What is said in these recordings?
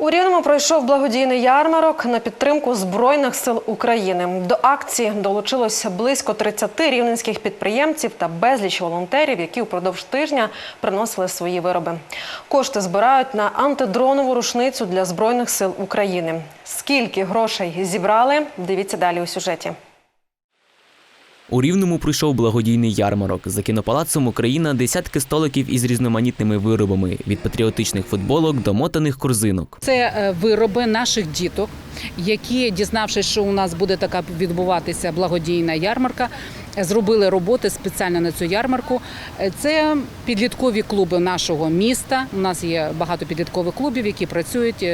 У Рівному пройшов благодійний ярмарок на підтримку Збройних сил України. До акції долучилось близько 30 рівненських підприємців та безліч волонтерів, які упродовж тижня приносили свої вироби. Кошти збирають на антидронову рушницю для Збройних сил України. Скільки грошей зібрали? Дивіться далі у сюжеті. У Рівному пройшов благодійний ярмарок. За кінопалацом Україна десятки столиків із різноманітними виробами від патріотичних футболок до мотаних корзинок. Це е, вироби наших діток, які, дізнавшись, що у нас буде така відбуватися благодійна ярмарка, е, зробили роботи спеціально на цю ярмарку. Е, Це підліткові клуби нашого міста. У нас є багато підліткових клубів, які працюють.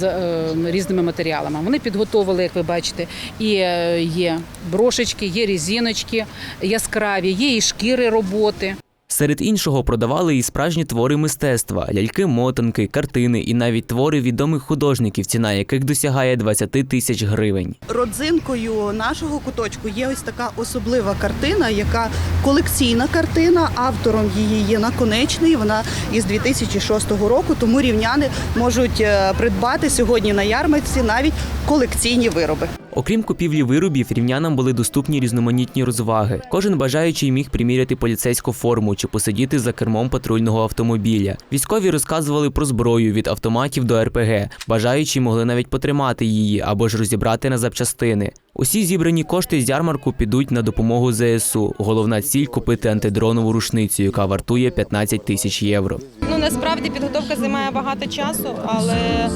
З е, різними матеріалами вони підготовили, як ви бачите, і е, є брошечки, є різіночки яскраві, є і шкіри роботи. Серед іншого продавали і справжні твори мистецтва, ляльки-мотанки, картини і навіть твори відомих художників, ціна яких досягає 20 тисяч гривень. Родзинкою нашого куточку є ось така особлива картина, яка колекційна картина. Автором її є наконечний. Вона із 2006 року. Тому рівняни можуть е, придбати сьогодні на ярмарці навіть колекційні вироби. Окрім купівлі виробів, рівнянам були доступні різноманітні розваги. Кожен бажаючий міг приміряти поліцейську форму чи посидіти за кермом патрульного автомобіля. Військові розказували про зброю від автоматів до РПГ. Бажаючі могли навіть потримати її або ж розібрати на запчастини. Усі зібрані кошти з ярмарку підуть на допомогу ЗСУ. Головна ціль купити антидронову рушницю, яка вартує 15 тисяч євро. Ну насправді підготовка займає багато часу, але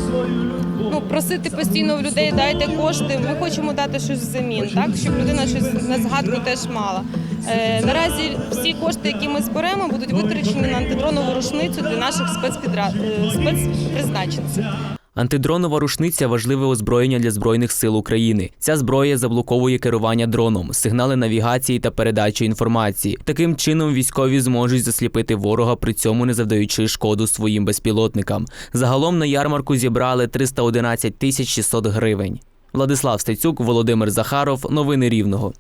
ну просити постійно в людей дайте кошти. Ми хочемо дати щось взамін, так щоб людина щось на згадку теж мала. Е, наразі всі кошти, які ми зберемо, будуть витрачені на антидронову рушницю для наших спецпідра... е, спецпризначенців. Антидронова рушниця важливе озброєння для збройних сил України. Ця зброя заблоковує керування дроном, сигнали навігації та передачу інформації. Таким чином військові зможуть засліпити ворога, при цьому не завдаючи шкоду своїм безпілотникам. Загалом на ярмарку зібрали 311 тисяч 600 гривень. Владислав Стецюк, Володимир Захаров. Новини Рівного.